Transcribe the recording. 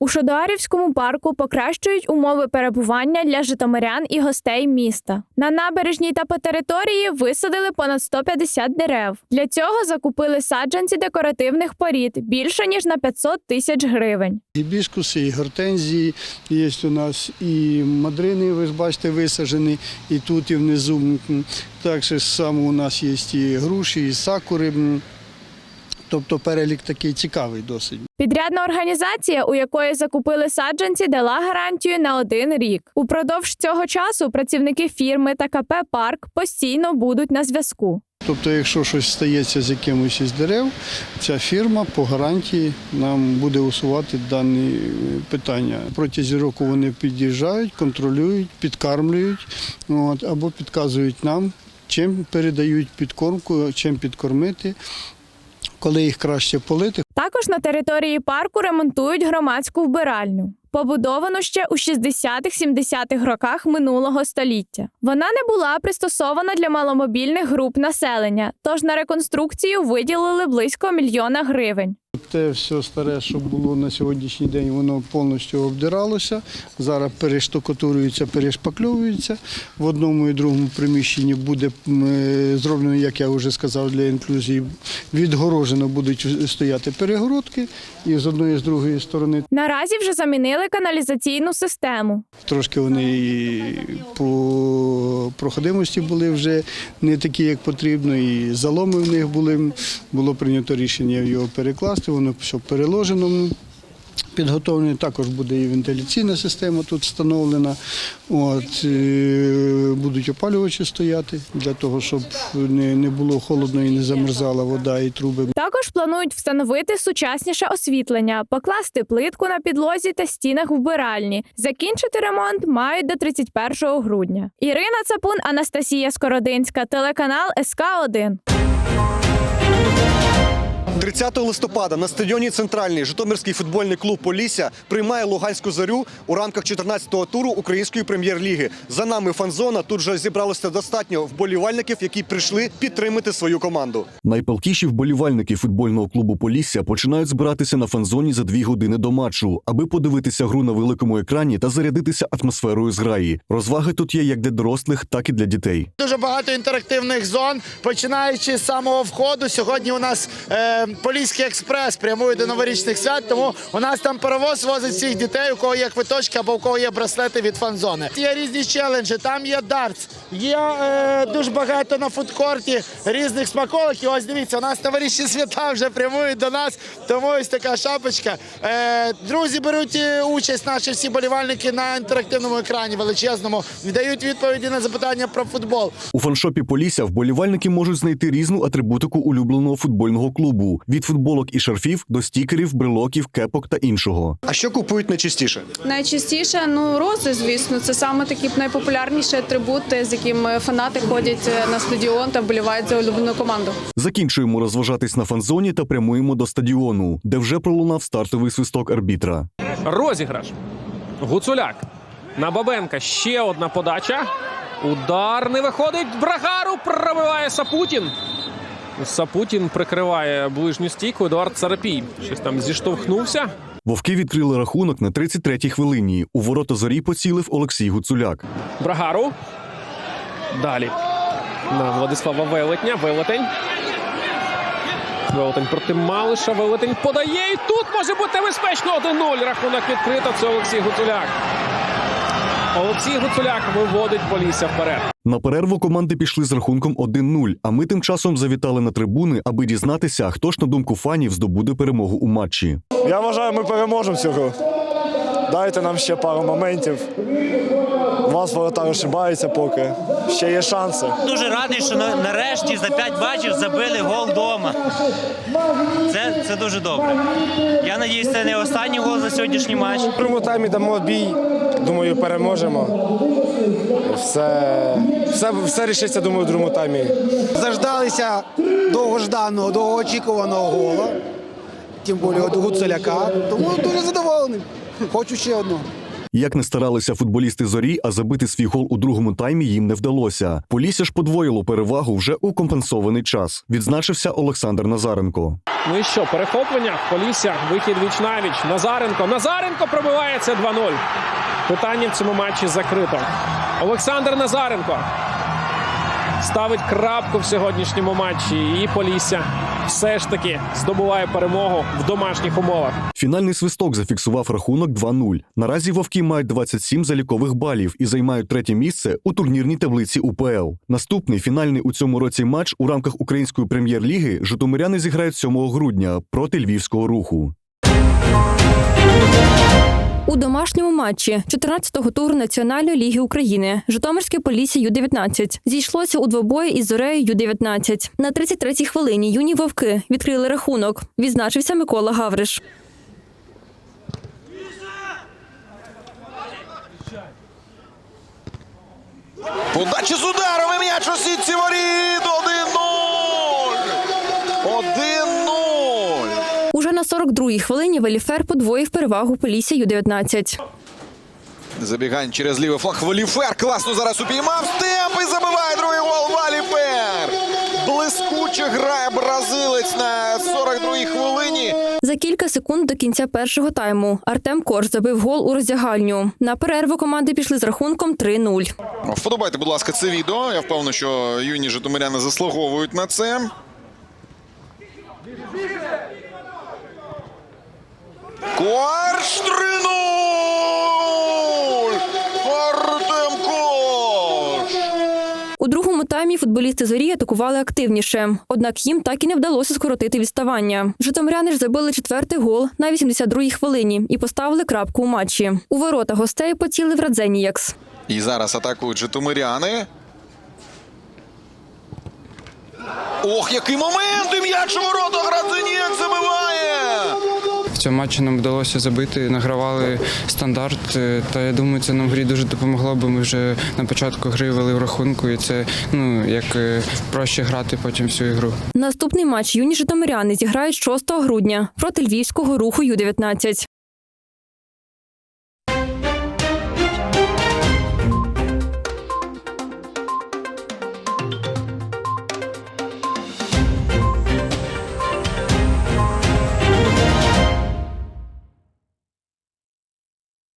У Шодоарівському парку покращують умови перебування для житомирян і гостей міста. На набережній та по території висадили понад 150 дерев. Для цього закупили саджанці декоративних порід більше ніж на 500 тисяч гривень. Гібіскуси, і гортензії є у нас, і мадрини, ви ж бачите, висаджені і тут, і внизу. Так само у нас є і груші, і сакури. Тобто перелік такий цікавий досить. Підрядна організація, у якої закупили саджанці, дала гарантію на один рік. Упродовж цього часу працівники фірми та КП Парк постійно будуть на зв'язку. Тобто, якщо щось стається з якимось із дерев, ця фірма по гарантії нам буде усувати дані е, питання. Протягом року вони під'їжджають, контролюють, підкармлюють от, або підказують нам, чим передають підкормку, чим підкормити, коли їх краще полити. Також на території парку ремонтують громадську вбиральню. Побудовану ще у 60-70-х роках минулого століття. Вона не була пристосована для маломобільних груп населення, тож на реконструкцію виділили близько мільйона гривень. Те все старе, що було на сьогоднішній день, воно повністю обдиралося. Зараз перештукатурюється, перешпакльовується. В одному і другому приміщенні буде е, зроблено, як я вже сказав, для інклюзії. Відгорожено будуть стояти перегородки і з одної і з другої сторони. Наразі вже замінили каналізаційну систему. Трошки вони і по проходимості були вже не такі, як потрібно, і заломи в них були. Було прийнято рішення його перекласти, воно все переложено. Підготовлено також буде і вентиляційна система тут встановлена. От, е, будуть опалювачі стояти для того, щоб не, не було холодно і не замерзала вода і труби. Також планують встановити сучасніше освітлення, покласти плитку на підлозі та стінах вбиральні. Закінчити ремонт мають до 31 грудня. Ірина Цапун, Анастасія Скородинська, телеканал СК 1 30 листопада на стадіоні Центральний Житомирський футбольний клуб Полісся приймає Луганську зорю у рамках 14-го туру Української прем'єр-ліги. За нами фан-зона. Тут вже зібралося достатньо вболівальників, які прийшли підтримати свою команду. Найпалкіші вболівальники футбольного клубу Полісся починають збиратися на фан-зоні за дві години до матчу, аби подивитися гру на великому екрані та зарядитися атмосферою зграї. Розваги тут є як для дорослих, так і для дітей. Дуже багато інтерактивних зон, починаючи з самого входу. Сьогодні у нас е, Поліський експрес прямує до новорічних свят. Тому у нас там паровоз возить всіх дітей, у кого є квиточки або у кого є браслети від фан-зони. Є різні челенджі, там є дартс, є е, дуже багато на фудкорті різних смаколиків. Ось дивіться, у нас новорічні свята вже прямують до нас. Тому ось така шапочка. Е, друзі беруть е, участь, наші всі болівальники на інтерактивному екрані величезному, дають відповіді на запитання про футбол. У фаншопі Полісся вболівальники можуть знайти різну атрибутику улюбленого футбольного клубу від футболок і шарфів до стікерів, брелоків, кепок та іншого. А що купують найчастіше? Найчастіше ну рози, звісно, це саме такі найпопулярніші атрибути, з якими фанати ходять е, на стадіон та вболівають за улюблену команду. Закінчуємо розважатись на фан-зоні та прямуємо до стадіону, де вже пролунав стартовий свисток арбітра. Розіграш. Гуцуляк. На Бабенка ще одна подача. Удар не виходить. Брагару пробиває Сапутін. Сапутін прикриває ближню стійку. Едуард Царапій. Щось там зіштовхнувся. Вовки відкрили рахунок на 33-й хвилині. У ворота зорі поцілив Олексій Гуцуляк. Брагару. Далі. На Владислава Велетня. Велетень. Велетень проти Малиша. Велетень подає. І тут може бути небезпечно. 1-0. Рахунок відкрито. Це Олексій Гуцуляк. Олексій Гуцуляк виводить Полісся вперед. На перерву команди пішли з рахунком 1-0, а ми тим часом завітали на трибуни, аби дізнатися, хто ж на думку фанів здобуде перемогу у матчі. Я вважаю, ми переможемо цю гру. Дайте нам ще пару моментів. У вас воротар ошибається поки. Ще є шанси. Дуже радий, що нарешті за 5 бачів забили гол вдома. Це, це дуже добре. Я надіюсь, це не останній гол за сьогоднішній матч. В другому таймі дамо бій. Думаю, переможемо. Все, все, все рішиться, думаю, в другому таймі. Заждалися довгожданого, довгоочікуваного гола, тим більше від Гуцуляка. Тому дуже задоволений. Хочу ще одного. Як не старалися футболісти зорі, а забити свій гол у другому таймі їм не вдалося. Полісся ж подвоїло перевагу вже у компенсований час. Відзначився Олександр Назаренко. Ну і що, перехоплення, Полісся, вихід віч навіч. Назаренко. Назаренко пробиває це 2-0. Питання в цьому матчі закрито. Олександр Назаренко ставить крапку в сьогоднішньому матчі. І Полісся все ж таки здобуває перемогу в домашніх умовах. Фінальний свисток зафіксував рахунок 2-0. Наразі вовки мають 27 залікових балів і займають третє місце у турнірній таблиці УПЛ. Наступний фінальний у цьому році матч у рамках української прем'єр-ліги житомиряни зіграють 7 грудня проти львівського руху. У домашньому матчі 14-го туру Національної ліги України Житомирське Полісся Ю-19 зійшлося у двобої із Зорею Ю-19. На 33-й хвилині юні вовки відкрили рахунок. Відзначився Микола Гавриш. Подача з ударом і м'яч у сітці воріт. 42-й хвилині Веліфер подвоїв перевагу Полісся Ю-19. Забігань через лівий фланг. Валіфер класно зараз упіймав. Стемп і забиває другий гол. Валіфер. Блискуче грає бразилець на 42-й хвилині. За кілька секунд до кінця першого тайму Артем Корж забив гол у роздягальню. На перерву команди пішли з рахунком 3-0. Вподобайте, будь ласка, це відео. Я впевнений, що юні житомиряни заслуговують на це. Корж 3-0! Артем Корж! У другому таймі футболісти зорі атакували активніше, однак їм так і не вдалося скоротити відставання. Житомиряни ж забили четвертий гол на 82-й хвилині і поставили крапку у матчі. У ворота гостей поцілив Радзеніякс. І зараз атакують житомиряни. Ох, який момент! І м'яч у ворота Градзенієк забиває! Цьому матчі нам вдалося забити, награвали стандарт. е, Та я думаю, це нам грі дуже допомогло, бо ми вже на початку гри вели в рахунку, і це ну як е, проще грати потім всю ігру. Наступний матч юні житомиряни зіграють 6 грудня проти львівського руху Ю-19.